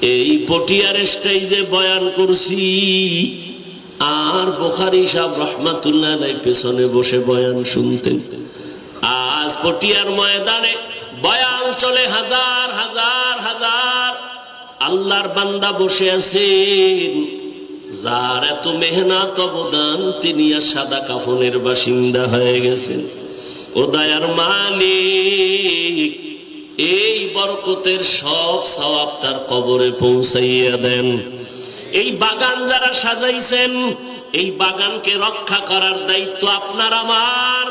এই পটিয়ার স্টেজে বয়ান করছি। আর বোখারি সাহ রহমাতুল্লাহ পেছনে বসে বয়ান শুনতেন আজ পটিয়ার ময়দানে বয়ান চলে হাজার হাজার হাজার। আল্লাহর বান্দা বসে আছেন। যার এত মেহনত, অবদান, তিনি আর সাদা কাফনের বাসিন্দা হয়ে গেছেন। ও দয়ার মালিক এই বরকতের সব সওয়াব তার কবরে পৌঁছাইয়া দেন। এই বাগান যারা সাজাইছেন, এই বাগানকে রক্ষা করার দায়িত্ব আপনার আমার।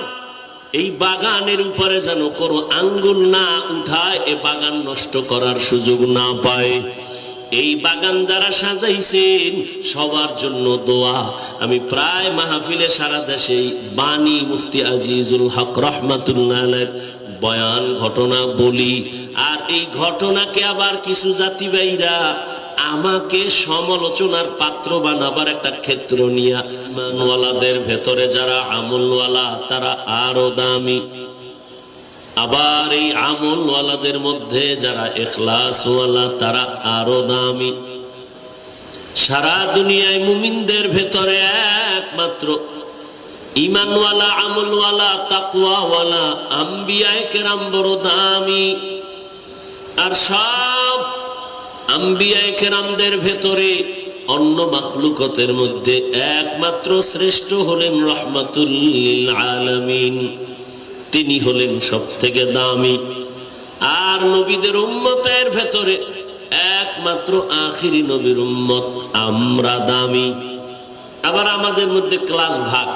এই বাগানের উপরে যেন কোনো আঙ্গুল না উঠায়, এ বাগান নষ্ট করার সুযোগ না পায়। এই বাগান যারা সাজাইছেন, সবার জন্য দোয়া। আমি প্রায় মাহফিলে সারা দেশে বাণী মুফতি আজিজুল হক রহমাতুল্লাহ বয়ান ঘটনা বলি। আর এই ঘটনাকে আবার কিছু জাতিবাইরা আমাকে সমালোচনার পাত্র বানাবার একটা ক্ষেত্র নিয়ে ভেতরে যারা আমলওয়ালা, তারা আরও দামি। আবার এই আমলওয়ালাদের মধ্যে যারা এখলাসওয়ালা, তারা আরও দামি। সারা দুনিয়ায় মুমিনদের ভেতরে একমাত্র ইমানওয়ালা আমলওয়ালা তাকুয়াওয়ালা আম্বিয়ায় কেরাম বড় দামি। আর সব আম্বিয়ায় কেরামদের ভেতরে অন্য মাখলুকতের মধ্যে একমাত্র শ্রেষ্ঠ হলেন রহমাতুল্লিল আলামিন। তিনি হলেন সব থেকে দামি। আর নবীদের উম্মতের ভেতরে একমাত্র আখিরি নবীর উম্মত আমরা দামি। আবার আমাদের মধ্যে ক্লাস ভাগ।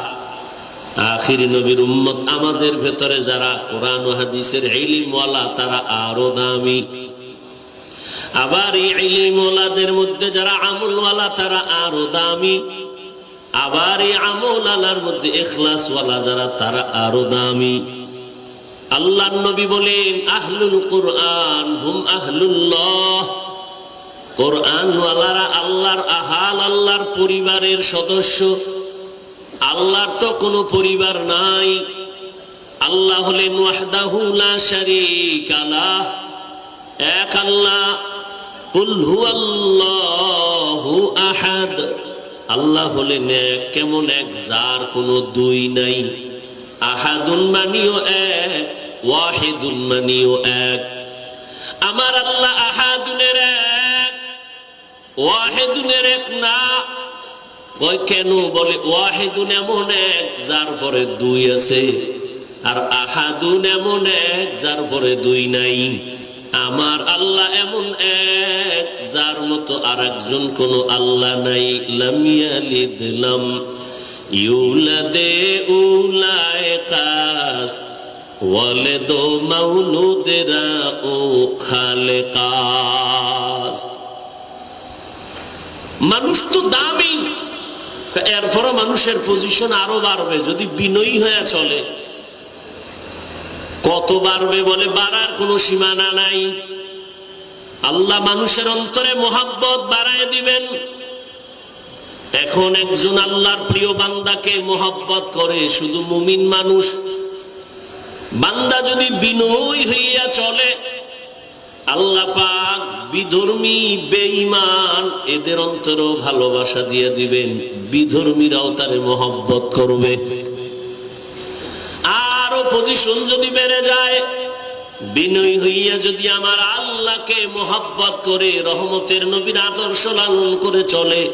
আখিরি নবীর উম্মত আমাদের ভেতরে যারা কোরআন হাদিসের ইলিমওয়ালা, তারা আরও দামি। আবার এই ইলিমওয়ালাদের মধ্যে যারা আমলওয়ালা, তারা আরও দামি। আবার এই আমল আলার মধ্যে এখলাসওয়ালা যারা, তারা আরও দামি। আল্লাহ নবী বলেন, আহলুল কোরআন হুম আহলুল্লাহ। কোরআনওয়ালারা আল্লাহর আহাল, আল্লাহর পরিবারের সদস্য। আল্লাহর তো কোনো পরিবার নাই। আল্লাহ হলেন ওয়াহদাহু লা শারীকা লাহ। এক আল্লাহ, কুল হুয়াল্লাহু আহাদ। আল্লাহ হলেন এক, কেমন এক যার কোনো দুই নাই। আহাদুন মানিও এক। ওয়াহিদুন মানিও এক। আমার আল্লাহ আহাদুনের এক, ওয়াহিদুনের এক না। কয়, কেন বলে, ওয়াহিদুন এমন এক যার পরে দুই আছে, আর আহাদুন এমন এক যার পরে দুই নাই। আমার আল্লাহ এমন এক যার মতো আর একজন কোন আল্লাহ নাই। লামিয়ালিদ লাম ইউলাদে কাস ওয়ালেদ মাউলুদেরা ও খালে মানুষ তো দামি। এরপরও মানুষের পজিশন আরও বাড়বে, যদি বিনয়ী হয়ে চলে। কত বাড়বে বলে বাড়ার কোনো সীমানা নাই। আল্লাহ মানুষের অন্তরে মোহাব্বত বাড়ায় দিবেন। এখন একজন আল্লাহর প্রিয় বান্দাকে মোহাব্বত করে শুধু মুমিন মানুষ বান্দা যদি বিনয়ী হইয়া চলে, আল্লাহ পাক বিধর্মী, বেঈমান, এদের অন্তরেও ভালোবাসা দিয়ে দিবেন, বিধর্মীরাও তারে মহব্বত করবে। আরও পজিশন যদি বেড়ে যায়, বিনয় হইয়া যদি আমার আল্লাহকে মোহাব্বত করে, রহমতের নবীর আদর্শ লালন করে চলে,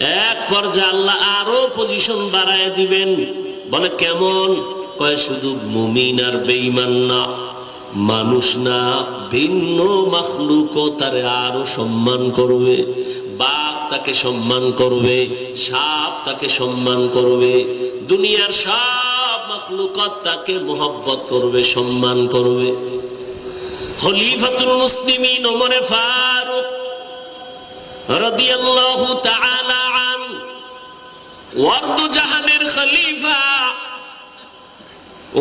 এক পর্যায়ে আল্লাহ আরও পজিশন বাড়ায় দিবেন। বলে, কেমন? কয় শুধু মুমিন আর বেঈমান না, মানুষ না, ভিন্ন মাখলুক তারে আরও সম্মান করবে বাঘ তাকে সম্মান করবে, সাপ তাকে সম্মান করবে, দুনিয়ার সব মাখলুকত তাকে মোহব্বত করবে, সম্মান করবে। খলিফাতুল মুসলিমিন ফারুক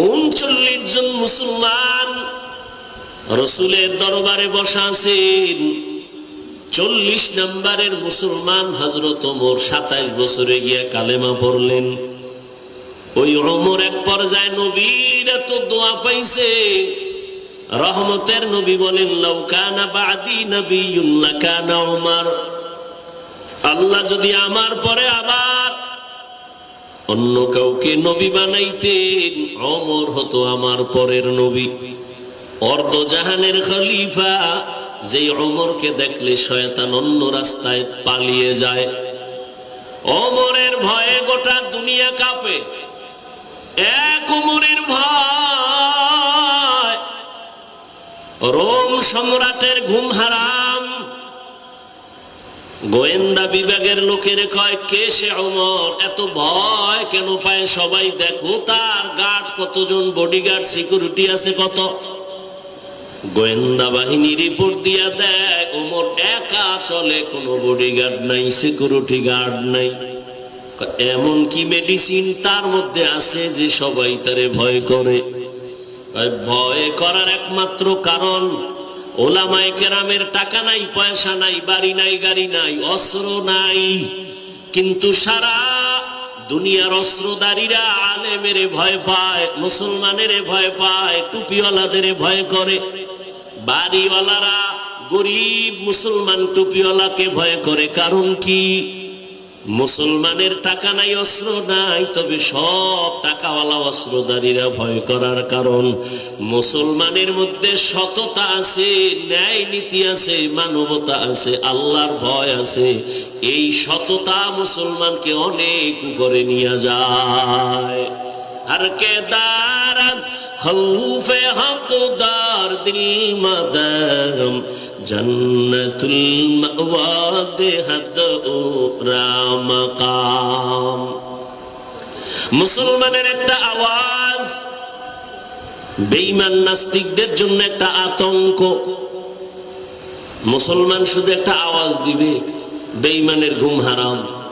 উনচল্লিশ জন মুসলমান রসুলের দরবারে বসা আছেন। চল্লিশ নম্বরের মুসলমান হজরত ওমর সাতাইশ বছরে গিয়া কালেমা পড়লেন। ওই ওমর এক পর্যায়ে নবীর এত দোয়া পাইছে। রহমতের নবী বলেন লৌকানা বাদি নবী কানা উমার আল্লাহ যদি আমার পরে আবার অন্য কাউকে নবী বানাইতেন অমর হতো আমার পরের নবী। অর্ধ জাহানের খলিফা, যেই অমরকে দেখলে শয়তান অন্য রাস্তায় পালিয়ে যায়। অমরের ভয়ে গোটা দুনিয়া কাঁপে। এক উমরের ভয়। রোম সম্রাটের ঘুম হারাম গোয়েন্দা বিভাগের লোকের কয়, কে সে অমর? এত ভয় কেন পায় সবাই? দেখো তার গার্ড কতজন বডিগার্ড সিকিউরিটি আছে কত? গোয়েন্দা বাহিনী রিপোর্ট দিয়া দেয় ওমর একা চলে, কোনো বডিগার্ড নাই সিকিউরিটি গার্ড নাই। এমন কি মেডিসিন তার মধ্যে আছে যে সবাই তারে ভয় করে? ভয় করার একমাত্র কারণ ওলামায় কেরামের টাকা নাই, পয়সা নাই, বাড়ি নাই, গাড়ি নাই, অস্ত্র নাই। কিন্তু সারা দুনিয়ার অস্ত্রদারীরা আলেমের ভয় পায়, মুসলমানের ভয় পায়, টুপিওয়ালাদের ভয় করে। বাড়িওয়ালারা গরিব মুসলমান টুপিওয়ালাকে ভয় করে, কারণ কি? মুসলমানের টাকা নাই, অস্ত্র নাই, তবে সব টাকাওয়ালা অস্ত্রধারীরা ভয় করার কারণ। মুসলমানের মধ্যে সততা আছে, ন্যায় নীতি আছে, মানবতা আছে, আল্লাহর ভয় আছে। এই সততা মুসলমানকে অনেক উপরে নিয়ে যায়। আর কে দাঁড়ান খৌফে হকদার দিল মাদাম। জন্নতুল মুসলমানের একটা আওয়াজ বেইমান নাস্তিকদের জন্য একটা আতঙ্ক। মুসলমান শুধু একটা আওয়াজ দিবে, বেঈমানের ঘুম হারাম।